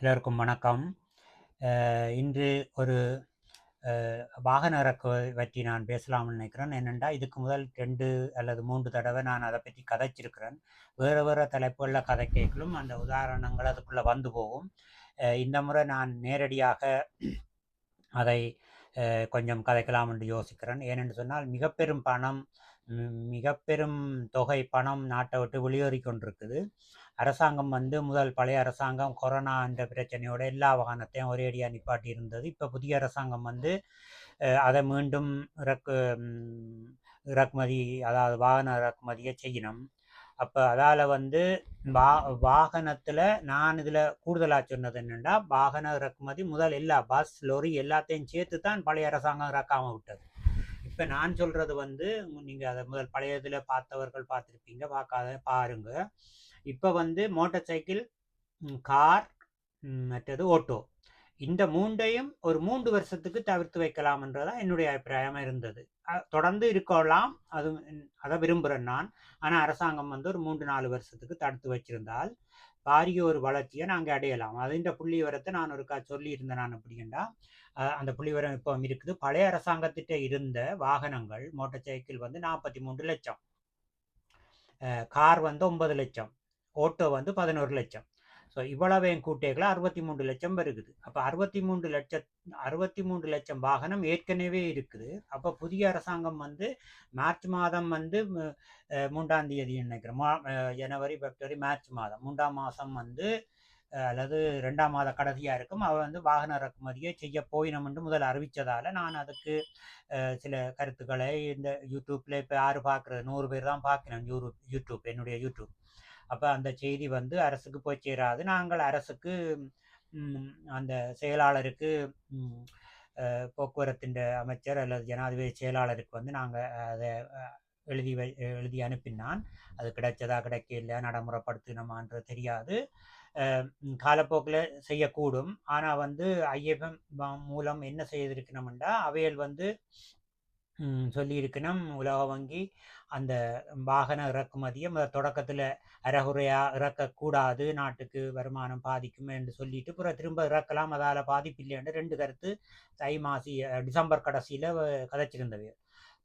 எல்லோருக்கும் வணக்கம். இன்று ஒரு வாகன இறக்குவதை பற்றி நான் பேசலாம்னு நினைக்கிறேன். என்னென்றால் இதுக்கு முதல் ரெண்டு அல்லது மூன்று தடவை நான் அதை பற்றி கதைச்சிருக்கிறேன். வேறு வேறு தலைப்புகளில் கதை கேட்கலும் அந்த உதாரணங்கள் அதுக்குள்ளே வந்து போகும். இந்த முறை நான் நேரடியாக அதை கொஞ்சம் கதைக்கலாம் என்று யோசிக்கிறேன். ஏனென்று சொன்னால், மிக பெரும் பணம் மிக பெரும் தொகை பணம் நாட்டை விட்டு வெளியேறிக் கொண்டிருக்குது. அரசாங்கம் வந்து முதல் பழைய அரசாங்கம் கொரோனா என்ற பிரச்சனையோட எல்லா வாகனத்தையும் ஒரேடியா நிப்பாட்டி இருந்தது. இப்போ புதிய அரசாங்கம் வந்து அதை மீண்டும் இறக்கு இறக்குமதி அதாவது வாகன இறக்குமதியை செய்யணும். அப்போ அதால் வந்து வா வாகனத்தில் நான் இதில் கூடுதலாக சொன்னது என்னென்னா வாகன இறக்குமதி முதல் எல்லா பஸ், லொரி எல்லாத்தையும் சேர்த்து தான் பழைய அரசாங்கம் இறக்காமல் விட்டது. இப்ப நான் சொல்றது வந்து, நீங்க அதை முதல் பழைய இதில் பார்த்தவர்கள் பார்த்துருப்பீங்க பார்க்காத பாருங்க. இப்ப வந்து மோட்டார் சைக்கிள், கார், மற்றது ஓட்டோ இந்த மூன்றையும் ஒரு மூன்று வருஷத்துக்கு தவிர்த்து வைக்கலாம் என்றதான் என்னுடைய அபிப்பிராயம் இருந்தது. தொடர்ந்து இருக்கலாம். அது அதை விரும்புகிறேன் நான். ஆனால் அரசாங்கம் வந்து ஒரு 3, 4 வருஷத்துக்கு தடுத்து வச்சிருந்தால், பாரிய ஒரு வளர்ச்சியை நாங்கள் அடையலாம். அதின்ற புள்ளிவரத்தை நான் ஒருக்கா சொல்லியிருந்தேன் நான் அப்படின்னா அந்த புள்ளிவரம் இப்போ இருக்குது. பழைய அரசாங்கத்திட்ட இருந்த வாகனங்கள், மோட்டார் சைக்கிள் வந்து நாற்பத்தி மூன்று லட்சம் கார் வந்து ஒன்பது லட்சம் ஓட்டோ வந்து பதினோரு லட்சம் ஸோ இவ்வளவையும் கூட்டியக்குள்ள 63,00,000 வருகுது. அப்ப 63,00,000 63,00,000 வாகனம் ஏற்கனவே இருக்குது. அப்போ புதிய அரசாங்கம் வந்து மார்ச் மாதம் வந்து மூன்றாம் தேதி நினைக்கிறேன். மா ஜனவரி, பிப்ரவரி, மார்ச் மாதம் மூன்றாம் மாதம் வந்து அல்லது ரெண்டாம் மாத கடைசியாக இருக்கும். அவள் வந்து வாகன இறக்குமதியை செய்ய போயினம் என்று முதல் அறிவித்ததால் நான் அதுக்கு சில கருத்துக்களை இந்த யூடியூப்பில் இப்போ யார் பார்க்குறது நூறு பேர் தான் பார்க்கிறோம் யூடியூப் யூடியூப் என்னுடைய யூடியூப் அப்போ அந்த செய்தி வந்து அரசுக்கு போய் சேராது. நாங்கள் அரசுக்கு அந்த செயலாளருக்கு ம் போக்குவரத்தின் அமைச்சர் அல்லது ஜனாதிபதி செயலாளருக்கு வந்து நாங்கள் அதை எழுதி வை எழுதி அனுப்பினான். அது கிடைச்சதா, கிடைக்கல நடைமுறைப்படுத்தினோமான்ற தெரியாது. காலப்போக்கில் செய்யக்கூடும். ஆனால் வந்து ஐஎஃப்எம் மூலம் என்ன செய்திருக்கணும்டா, அவையல் வந்து சொல்லியிருக்கணும். உலக வங்கி அந்த வாகன இறக்குமதியும் தொடக்கத்தில் அறகுறையாக இறக்கக்கூடாது. நாட்டுக்கு வருமானம் பாதிக்கும் என்று சொல்லிட்டு, பிறகு திரும்ப இறக்கலாம். அதால பாதிப்பில்லைன்னு ரெண்டு கருத்து தை மாசி டிசம்பர் கடைசியில் கதைச்சிருந்தது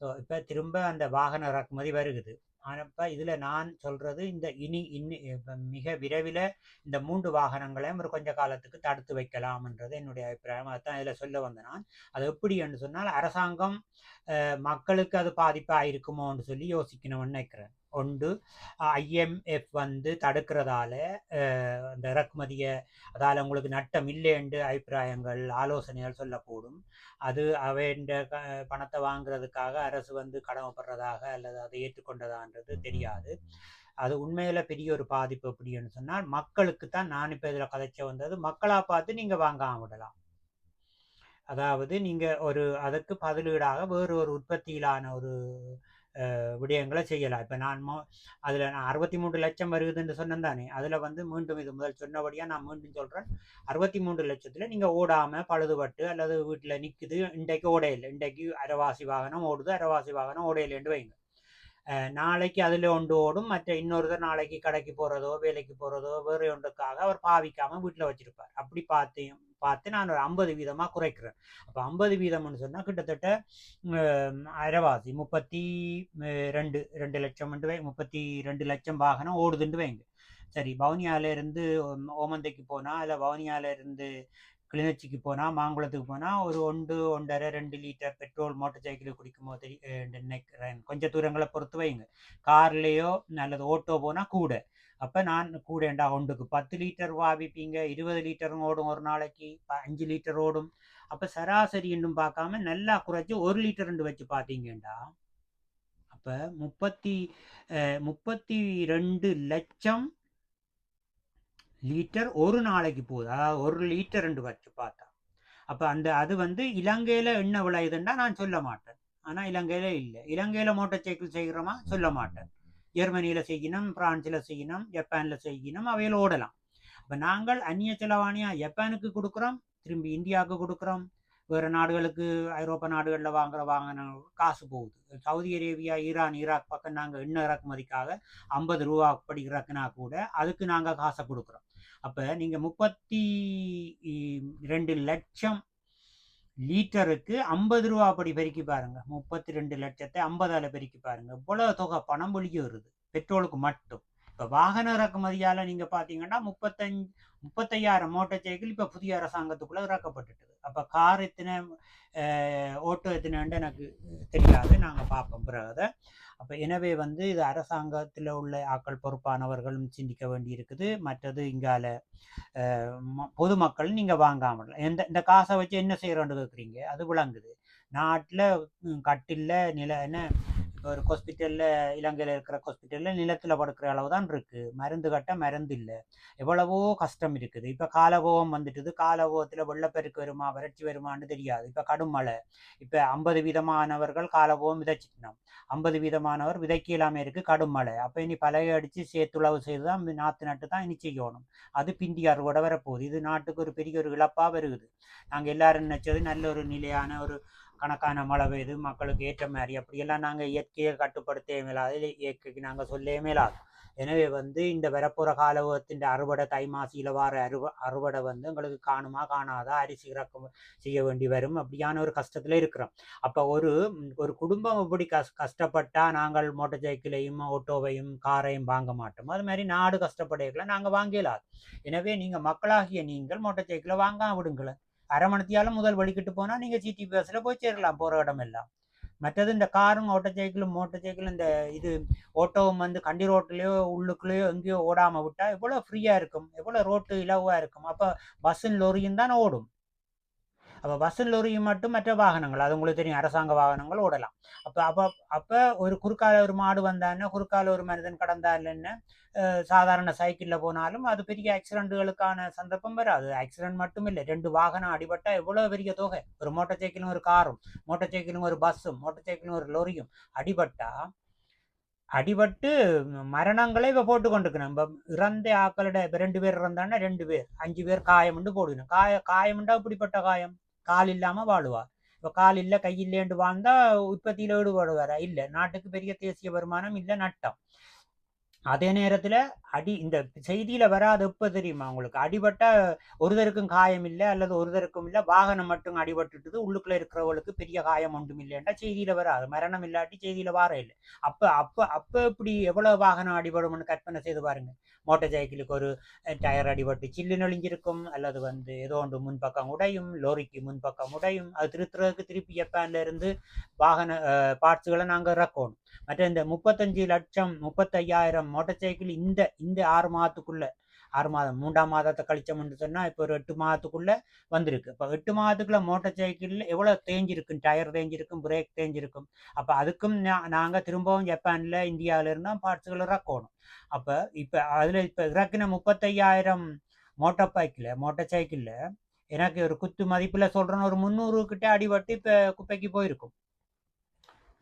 ஸோ இப்போ திரும்ப அந்த வாகன இறக்குமதி வருகுது. ஆனால் இதில் நான் சொல்றது இந்த இனி இன்னும் மிக விரைவில் இந்த மூன்று வாகனங்களையும் ஒரு கொஞ்ச காலத்துக்கு தடுத்து வைக்கலாம்ன்றது என்னுடைய அபிப்பிராயம். அதுதான் இதில் சொல்ல வந்தேன் நான். அது எப்படி என்று சொன்னால், அரசாங்கம் மக்களுக்கு அது பாதிப்பா இருக்குமோன்னு சொல்லி யோசிக்கணும்னு நினைக்கிறேன். உண்டு ஐஎம்எஃப் வந்து தடுக்கிறதால, இந்த இறக்குமதியை அதால் உங்களுக்கு நட்டம் இல்லைன்டு அபிப்பிராயங்கள், ஆலோசனைகள் சொல்லக்கூடும். அது அவைண்ட பணத்தை வாங்குறதுக்காக அரசு வந்து கடமைப்படுறதாக அல்லது அதை ஏற்றுக்கொண்டதான்றது தெரியாது. அது உண்மையில பெரிய ஒரு பாதிப்பு அப்படின்னு சொன்னால், மக்களுக்கு தான் நான் இப்ப இதில் கதைச்ச வந்தது, மக்களாக பார்த்து நீங்கள் வாங்காம விடலாம். அதாவது நீங்கள் ஒரு அதுக்கு பதிலீடாக வேறு ஒரு உற்பத்தியிலான ஒரு விடயங்களை செய்யலாம். இப்போ நான் மோ அதில் நான் 63,00,000 வருகுதுன்னு சொன்னேன் தானே! அதில் வந்து மீண்டும் இது முதல் சொன்னபடியாக நான் மீண்டும் சொல்கிறேன் அறுபத்தி மூன்று லட்சத்தில் நீங்கள் ஓடாமல் பழுதுபட்டு அல்லது வீட்டில் நிற்குது இன்றைக்கு ஓடையில் இன்றைக்கு அரைவாசி வாகனம் ஓடுது. அரைவாசி வாகனம் ஓடையிலேண்டு வைங்க. நாளைக்கு அதில் ஒன்று ஓடும். மற்ற இன்னொருத்தர் நாளைக்கு கடைக்கு போகிறதோ வேலைக்கு போகிறதோ வேறு ஒன்றுக்காக அவர் பாவிக்காமல் வீட்டில் வச்சிருப்பார். அப்படி பார்த்தையும் பார்த்து நான் ஒரு ஐம்பது வீதமாக குறைக்கிறேன். அப்போ ஐம்பது வீதம்னு சொன்னால் கிட்டத்தட்ட அ அரைவாசி 32 2,00,000 வை 32,00,000 வாகனம் ஓடுதுண்டு வைங்க. சரி பவுனியாலேருந்து ஓமந்தைக்கு போனால் இல்லை வவுனியால கிளிநொச்சிக்கு போனால் மாங்குளத்துக்கு போனால் ஒரு 1, 1 1/2, 2 லிட்டர் பெட்ரோல் மோட்டர் சைக்கிள் குடிக்கும்போது போது நினைக்கிறேன். கொஞ்சம் தூரங்களை பொறுத்து வைங்க. கார்லேயோ அல்லது ஓட்டோ போனால் கூட. அப்ப நான் கூடேண்டா 1க்கு 10 லிட்டர் வாவிப்பீங்க இருபது லிட்டரும் ஓடும் ஒரு நாளைக்கு. அஞ்சு லிட்டர் ஓடும். அப்ப சராசரி இன்னும் பார்க்காம நல்லா குறைச்சி ஒரு லிட்டர் ரெண்டு வச்சு பார்த்தீங்கண்டா, அப்ப முப்பத்தி முப்பத்தி ரெண்டு லட்சம் லிட்டர் ஒரு நாளைக்கு போகுது. அதாவது 1 லிட்டர்ன்னு வச்சு பார்த்தா. அப்ப அந்த அது வந்து இலங்கையில என்ன விளையுதுன்னா நான் சொல்ல மாட்டேன். ஆனா இலங்கையில இல்லை இலங்கையில மோட்டார் சைக்கிள் செய்கிறோமா? சொல்ல மாட்டேன். ஜெர்மனியில் செய்யணும், பிரான்ஸில் செய்யணும், ஜப்பானில் செய்யணும். அவையில் ஓடலாம். இப்போ நாங்கள் அந்நிய செலவாணியாக ஜப்பானுக்கு கொடுக்குறோம் திரும்பி இந்தியாவுக்கு கொடுக்குறோம் வேறு நாடுகளுக்கு ஐரோப்பா நாடுகளில் வாங்குற வாங்கின காசு போகுது. சவுதி அரேபியா, ஈரான், ஈராக் பக்கம் நாங்கள் எண்ணெய் இறக்குமதிக்காக ரூ. 50 அப்படி இறக்குனா கூட, அதுக்கு நாங்கள் காசை கொடுக்குறோம் அப்போ நீங்கள் முப்பத்தி ரெண்டு லட்சம் லீட்டருக்கு ஐம்பது ரூபா அப்படி பெருக்கி பாருங்க. முப்பத்தி ரெண்டு லட்சத்தை ஐம்பதால பெருக்கி பாருங்க. இவ்வளவு தொகை பணம் ஒழிக்க வருது. பெட்ரோலுக்கு மட்டும். இப்போ வாகன இறக்குமதியால நீங்க பாத்தீங்கன்னா முப்பத்தஞ்சு முப்பத்தையாயிரம் மோட்டார் சைக்கிள் இப்போ புதிய அரசாங்கத்துக்குள்ள இறக்கப்பட்டுட்டது. அப்போ கார் எத்தனை ஓட்டோ எத்தனைன்னு எனக்கு தெரியாது. நாங்கள் பார்ப்போம் பிறகு அதை அப்போ எனவே வந்து இது அரசாங்கத்தில் உள்ள ஆக்கள் பொறுப்பானவர்களும் சிந்திக்க வேண்டி இருக்குது மற்றது இங்கால ம- பொதுமக்கள் நீங்கள் வாங்காமல் எந்த இந்த காசை வச்சு என்ன செய்கிறோன்னு கேட்குறீங்க அது விளங்குது. நாட்டில் கட்டில்ல நில என்ன ஒரு ஹாஸ்பிட்டலில் இலங்கையில் இருக்கிற ஹாஸ்பிட்டலில் நிலத்தில் படுக்கிற அளவு தான் இருக்குது மருந்து கட்ட மருந்து இல்லை. எவ்வளவோ கஷ்டம் இருக்குது. இப்போ காலகோவம் வந்துட்டுது. காலகோவத்தில் வெள்ளப்பெருக்கு வருமா வறட்சி வருமான்னு தெரியாது. இப்போ கடும் மழை. இப்போ ஐம்பது வீதமானவர்கள் காலகோவம் விதைச்சிட்டோம் ஐம்பது வீதமானவர் விதைக்க இல்லாமல் இருக்கு. கடும் மழை. அப்போ இனி பழைய அடித்து சேத்துளவு செய்து தான் நாற்று நட்டு தான் இனி செய்யணும். அது பிந்தி அறுவடை வரப்போகுது. இது நாட்டுக்கு ஒரு பெரிய ஒரு இழப்பாக வருகுது. நாங்கள் எல்லாரும் நினச்சது நல்ல ஒரு நிலையான ஒரு கணக்கான மழை பெய்யுது மக்களுக்கு ஏற்ற மாதிரி. அப்படியெல்லாம் நாங்கள் இயற்கையை கட்டுப்படுத்தவே மேலாது இயற்கைக்கு நாங்கள் சொல்லவே மேலாது. எனவே வந்து இந்த வரப்போகிற காலத்தின் அறுவடை தை மாசியில் வார அறுவ அறுவடை வந்து எங்களுக்கு காணுமா காணாதா? அரிசி இறக்கம் செய்ய வேண்டி வரும். அப்படியான ஒரு கஷ்டத்தில் இருக்கிறோம். அப்போ ஒரு ஒரு குடும்பம் இப்படி கஷ் கஷ்டப்பட்டால் நாங்கள் மோட்டர் சைக்கிளையும் ஆட்டோவையும் காரையும் வாங்க மாட்டோம்? அது மாதிரி நாடு கஷ்டப்படைகளை நாங்கள் வாங்கலாது எனவே நீங்கள் மக்களாகிய நீங்கள் மோட்டர் சைக்கிளை வாங்க விடுங்களேன். அரை மணித்தியாலும் முதல் வழிக்கிட்டு போனால் நீங்கள் சிடி பஸ்ஸில் போய் சேரலாம் போகிற இடம் எல்லாம் மற்றது இந்த காரும் ஓட்ட சைக்கிளும் மோட்டர் சைக்கிளும் இந்த இது ஓட்டோவும் வந்து கண்டி ரோட்லேயோ உள்ளுக்குள்ளேயோ எங்கேயோ ஓடாமல் விட்டால் எவ்வளோ ஃப்ரீயாக இருக்கும் எவ்வளோ ரோட்டு இலவாக இருக்கும் அப்போ பஸ்ஸும் லொரியும் தான் ஓடும் அப்போ பஸ்ஸும் லொரியும் மட்டும் மற்ற வாகனங்கள். அது உங்களுக்கு தெரியும் அரசாங்க வாகனங்கள் ஓடலாம். அப்போ அப்போ அப்போ ஒரு குறுக்கால ஒரு மாடு வந்தான்னு குறுக்கால ஒரு மனிதன் கடந்தா இல்லைன்னு சாதாரண சைக்கிளில் போனாலும் அது பெரிய ஆக்சிடென்ட்டுகளுக்கான சந்தர்ப்பம் வராது. ஆக்சிடென்ட் மட்டும் இல்லை ரெண்டு வாகனம் அடிபட்டால் எவ்வளோ பெரிய தொகை? ஒரு மோட்டார் சைக்கிளும் ஒரு காரும் மோட்டார் சைக்கிளும் ஒரு பஸ்ஸும் மோட்டார் சைக்கிளும் ஒரு லொரியும் அடிபட்டால் அடிபட்டு மரணங்களை இப்போ போட்டு கொண்டிருக்கணும். இப்போ இறந்த ஆக்களோட இப்போ ரெண்டு பேர் இறந்தாங்கன்னா ரெண்டு பேர் அஞ்சு பேர் காயம்ண்டு போடுக்கணும். காய காயம்ண்டா இப்படிப்பட்ட காயம்? கால் இல்லாமல் வாழுவார் இப்போ கால் இல்லை கை இல்லேண்டு வாழ்ந்தா உற்பத்தியில் ஈடுபடுவாரா? இல்லை. நாட்டுக்கு பெரிய தேசிய வருமானம் இல்லை நட்டம். அதே நேரத்தில் அடி இந்த செய்தியில் வராது எப்போ தெரியுமா உங்களுக்கு? அடிபட்ட ஒருதருக்கும் காயம் இல்லை அல்லது ஒருதருக்கும் இல்லை வாகனம் மட்டும் அடிபட்டுட்டுது உள்ளுக்குள்ளே இருக்கிறவங்களுக்கு பெரிய காயம் ஒன்றும் இல்லைன்றா செய்தியில் வராது. மரணம் இல்லாட்டி செய்தியில் வார இல்லை. அப்போ அப்போ அப்போ இப்படி எவ்வளோ வாகனம் அடிபடும்னு கற்பனை செய்து பாருங்க. மோட்டார் சைக்கிளுக்கு ஒரு டயர் அடிபட்டு சில்லு நொழிஞ்சிருக்கும் அல்லது வந்து ஏதோ ஒன்று முன்பக்கம் உடையும் லோரிக்கு முன்பக்கம் உடையும் அது திருத்துறதுக்கு திருப்பி ஜப்பான்ல இருந்து வாகன பார்ட்ஸுகளை நாங்கள் இறக்கணும். மற்ற இந்த முப்பத்தஞ்சு லட்சம் முப்பத்தையாயிரம் மோட்டார் சைக்கிள் இந்த இந்த ஆறு மாதத்துக்குள்ள ஆறு மாதம் மூன்றாம் மாதத்தை கழிச்சோம்னு சொன்னால் இப்போ ஒரு எட்டு மாதத்துக்குள்ள வந்திருக்கு. இப்போ எட்டு மாதத்துக்குள்ள மோட்டார் சைக்கிளில் எவ்வளோ தேஞ்சிருக்கும்? டயர் தேஞ்சிருக்கும்? பிரேக் தேஞ்சிருக்கும்? அப்போ அதுக்கும் நாங்கள் திரும்பவும் ஜப்பானில் இந்தியாவில் இருந்தால் பார்ட்ஸுகள் இறக்கணும். அப்போ இப்போ அதில் இப்போ இறக்கின முப்பத்தையாயிரம் மோட்டார் பைக்கில் மோட்டார் சைக்கிளில் எனக்கு ஒரு குத்து மதிப்பில் சொல்கிறேன்னு ஒரு முந்நூறு கிட்ட அடிபட்டு இப்போ குப்பைக்கு போயிருக்கும்.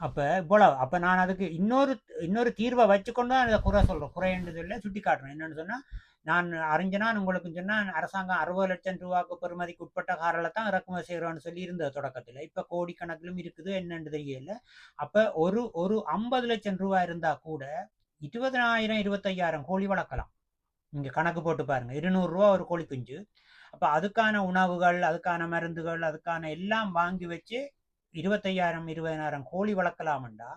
அப்போ இவ்வளவு அப்போ நான் அதுக்கு இன்னொரு இன்னொரு தீர்வை வச்சுக்கொண்டு தான் அதை குறை சொல்கிறேன் குறைன்னு சொல்லி சுட்டி காட்டுறேன். என்னென்னு சொன்னால் நான் அறிஞ்சனா உங்களுக்கு சொன்னால் அரசாங்கம் அறுபது லட்சம் ரூபாய்க்கு பெறுமதிக்கு உட்பட்ட காரில் தான் இறக்குமதி செய்கிறோன்னு சொல்லி இருந்தது தொடக்கத்தில். இப்போ கோடிக்கணக்கிலும் இருக்குது. என்னென்று தெரியல. அப்போ ஒரு ஒரு ஐம்பது லட்சம் ரூபாய் இருந்தால் கூட இருபதனாயிரம் இருபத்தையாயிரம் கோழி வளர்க்கலாம். இங்கே கணக்கு போட்டு பாருங்கள் இருநூறுரூவா ஒரு கோழி குஞ்சு. அப்போ அதுக்கான உணவுகள் அதுக்கான மருந்துகள் அதுக்கான எல்லாம் வாங்கி வச்சு இருபத்தையாயிரம் இருபதாயிரம் கோழி வளர்க்கலாம்டா.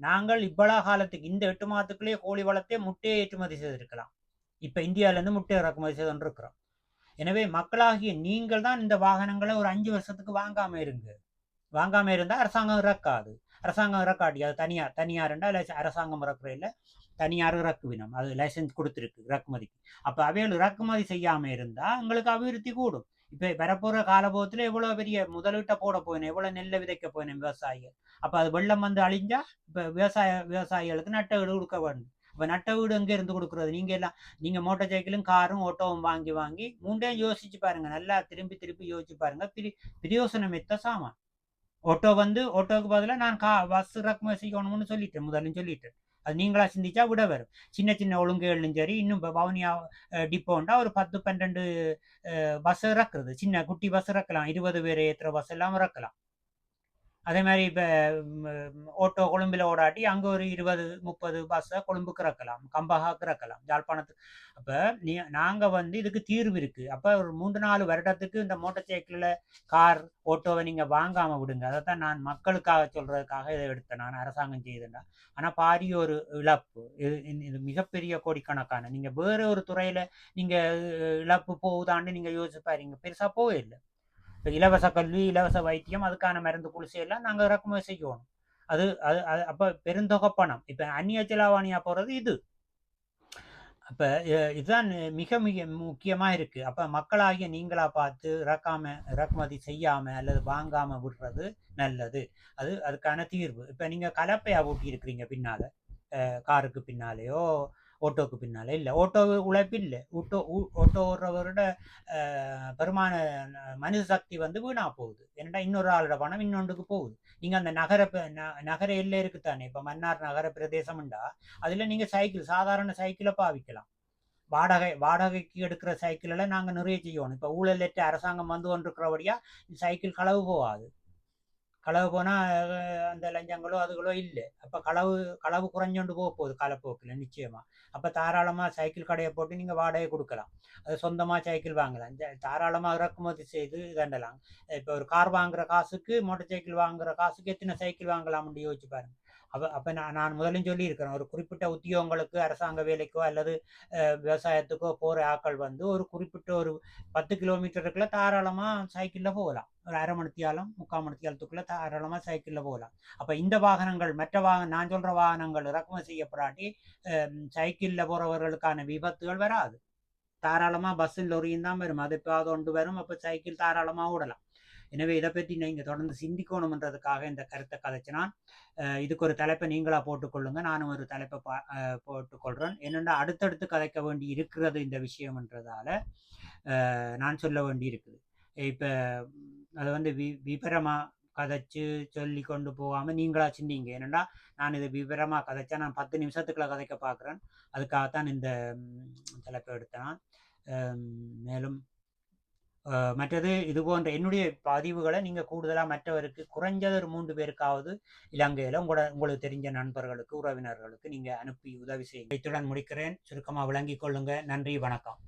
நாங்கள் இவ்வளோ காலத்துக்கு இந்த எட்டு மாதத்துக்குள்ளேயே கோழி வளர்த்தே முட்டையை ஏற்றுமதி செய்திருக்கலாம். இப்போ இந்தியாவிலேருந்து முட்டை இறக்குமதி செய்துன்னு இருக்கிறோம் எனவே மக்களாகிய நீங்கள் தான் இந்த வாகனங்களை ஒரு அஞ்சு வருஷத்துக்கு வாங்காமல் இருங்க. வாங்காமல் இருந்தால் அரசாங்கம் இறக்காது. அரசாங்கம் இறக்காட்டி அது தனியார் தனியார்ண்டா லைசன் அரசாங்கம் இறக்குற இல்லை தனியார் இறக்குவினம் அது லைசன்ஸ் கொடுத்துருக்கு இறக்குமதிக்கு. அப்போ அவைகள் இறக்குமதி செய்யாமல் இருந்தால் எங்களுக்கு அபிவிருத்தி கூடும். இப்ப வரப்போற காலபோகத்துல எவ்வளவு பெரிய முதலீட்டை போட போயினேன் எவ்வளவு நெல்லை விதைக்க போயினேன் விவசாயிகள். அப்ப அது வெள்ளம் வந்து அழிஞ்சா இப்ப விவசாய விவசாயிகளுக்கு நட்ட வீடு கொடுக்க வேண்டும். இப்ப நட்ட வீடு எங்க இருந்து கொடுக்குறது? நீங்க எல்லாம் நீங்க மோட்டார் சைக்கிளும் காரும் ஓட்டோவும் வாங்கி வாங்கி மூண்டையும் யோசிச்சு பாருங்க நல்லா திரும்பி திருப்பி யோசிச்சு பாருங்க பிரி பிரயோசனம் எத்த சாமான். ஓட்டோ வந்து ஓட்டோவுக்கு பதிலாக நான் கா பஸ் இறக்குமதி செய்யணும்னு சொல்லிட்டேன் முதல்ல சொல்லிட்டேன். அது நீங்களா சிந்திச்சா விட வரும். சின்ன சின்ன ஒழுங்குகள்லையும் சரி இன்னும் இப்போ பவுனியா டிப்போண்டா ஒரு பத்து பன்னெண்டு பஸ் இறக்குறது. சின்ன குட்டி பஸ் இறக்கலாம். இருபது பேர் ஏற்றுற பஸ் எல்லாம் இறக்கலாம். அதே மாதிரி இப்போ ஓட்டோ கொழும்பில் ஓடாட்டி அங்கே ஒரு இருபது முப்பது பஸ்ஸை கொழும்புக்கு இறக்கலாம் கம்பகாவுக்கு இறக்கலாம் யாழ்ப்பாணத்துக்கு அப்போ நீ நாங்கள் வந்து இதுக்கு தீர்வு இருக்குது அப்போ ஒரு மூன்று நாலு வருடத்துக்கு இந்த மோட்டார் சைக்கிளில் கார் ஓட்டோவை நீங்கள் வாங்காமல் விடுங்க. அதை தான் நான் மக்களுக்காக சொல்கிறதுக்காக இதை எடுத்தேன். நான் அரசாங்கம் செய்தேன்டா ஆனால் பாரிய ஒரு இழப்பு. இது இது- மிகப்பெரிய கோடிக்கணக்கான. நீங்கள் வேறு ஒரு துறையில் நீங்கள் இழப்பு போகுதான்னு நீங்கள் யோசிச்சு பெருசாக போவே இல்லை. இப்போ இலவச கல்வி இலவச வைத்தியம் அதுக்கான மருந்து குளிசை எல்லாம் நாங்கள் இறக்குமதி செய்யணும். அது அது அது அப்போ பெருந்தொகை பணம். இப்போ அந்நிய செலாவணியாக போகிறது இது. அப்போ இதுதான் மிக மிக முக்கியமாக இருக்குது அப்போ மக்களாகிய நீங்களாக பார்த்து இறக்காம இறக்குமதி செய்யாமல் அல்லது வாங்காமல் விடுறது நல்லது. அது அதுக்கான தீர்வு. இப்போ நீங்கள் கலப்பையாக ஊட்டி இருக்கிறீங்க பின்னால் காருக்கு பின்னாலேயோ ஓட்டோக்கு பின்னாலே இல்லை ஓட்டோ உழைப்பு இல்லை ஓட்டோ ஊ- ஓட்டோ ஓடுறவரோட பெருமான மனித சக்தி வந்து வீணாக போகுது ஏன்னா இன்னொரு ஆளோட பணம் இன்னொன்றுக்கு போகுது நீங்கள் அந்த நகர ந- நகர எல்லை இருக்குத்தானே இப்போ மன்னார் நகர பிரதேசம்ண்டா அதில் நீங்கள் சைக்கிள் சாதாரண சைக்கிளை பாவிக்கலாம் வாடகை வாடகைக்கு எடுக்கிற சைக்கிளில் நாங்கள் நிறைய செய்யணும் இப்போ ஊழலற்ற அரசாங்கம் வந்து கொண்டிருக்கிறபடியா சைக்கிள் களவு போகாது களவு போனால் அந்த லஞ்சங்களோ அதுகளோ இல்லை அப்போ களவு களவு குறைஞ்சோண்டு போக போகுது காலப்போக்கில் நிச்சயமாக அப்போ தாராளமாக சைக்கிள் கடையை போட்டு நீங்கள் வாடகை கொடுக்கலாம் அது சொந்தமாக சைக்கிள் வாங்கலாம் தாராளமாக இறக்குமதி செய்து தண்டலாம் இப்போ ஒரு கார் வாங்குற காசுக்கு மோட்டர் சைக்கிள் வாங்குற காசுக்கு எத்தனை சைக்கிள் வாங்கலாம்னு யோசிச்சு பாருங்கள் அப்போ அப்போ நான் நான் முதலும் சொல்லியிருக்கிறேன் ஒரு குறிப்பிட்ட உத்தியோகங்களுக்கு அரசாங்க வேலைக்கோ அல்லது அஹ், விவசாயத்துக்கோ போகிற ஆக்கள் வந்து ஒரு குறிப்பிட்ட ஒரு பத்து கிலோமீட்டருக்குள்ள தாராளமாக சைக்கிளில் போகலாம். ஒரு அரை மணித்தியாலம் முக்கால் மணித்தியாலத்துக்குள்ளே தாராளமாக சைக்கிளில் போகலாம். அப்போ இந்த வாகனங்கள் மற்ற வாகன நான் சொல்கிற வாகனங்கள் இறக்குமதி செய்யப்படாட்டி சைக்கிளில் போகிறவர்களுக்கான விபத்துகள் வராது. தாராளமாக பஸ்ஸில் லொரியும் தான் வரும். அது இப்போ அது கொண்டு வரும். அப்போ சைக்கிள் தாராளமாக ஓடலாம். எனவே இதை பற்றி நீங்கள் தொடர்ந்து சிந்திக்கணுமன்றதுக்காக இந்த கருத்தை கதைச்சினான் இதுக்கு ஒரு தலைப்பை நீங்களாக போட்டுக்கொள்ளுங்க. நானும் ஒரு தலைப்பை பா போட்டுக்கொள்கிறேன் என்னென்னா அடுத்தடுத்து கதைக்க வேண்டி இருக்கிறது இந்த விஷயம்ன்றதால நான் சொல்ல வேண்டி இருக்குது. இப்போ அதை வந்து வி விபரமாக கதைச்சு சொல்லி கொண்டு போகாமல் நீங்களாக சிந்திங்க. என்னென்னா நான் இதை விவரமாக கதைச்சா நான் பத்து நிமிஷத்துக்குள்ள கதைக்க பார்க்குறேன். அதுக்காகத்தான் இந்த தலைப்பை எடுத்தேன். மேலும் மற்றது இது போன்ற என்னுடைய பதிவுகளை நீங்கள் கூடுதலாக மற்றவருக்கு குறைஞ்சது ஒரு மூன்று பேருக்காவது இலங்கையில் உங்களோட உங்களுக்கு தெரிஞ்ச நண்பர்களுக்கு உறவினர்களுக்கு நீங்கள் அனுப்பி உதவி செய்யுங்க இத்துடன் முடிக்கிறேன். சுருக்கமாக விளங்கிக் கொள்ளுங்க. நன்றி வணக்கம்.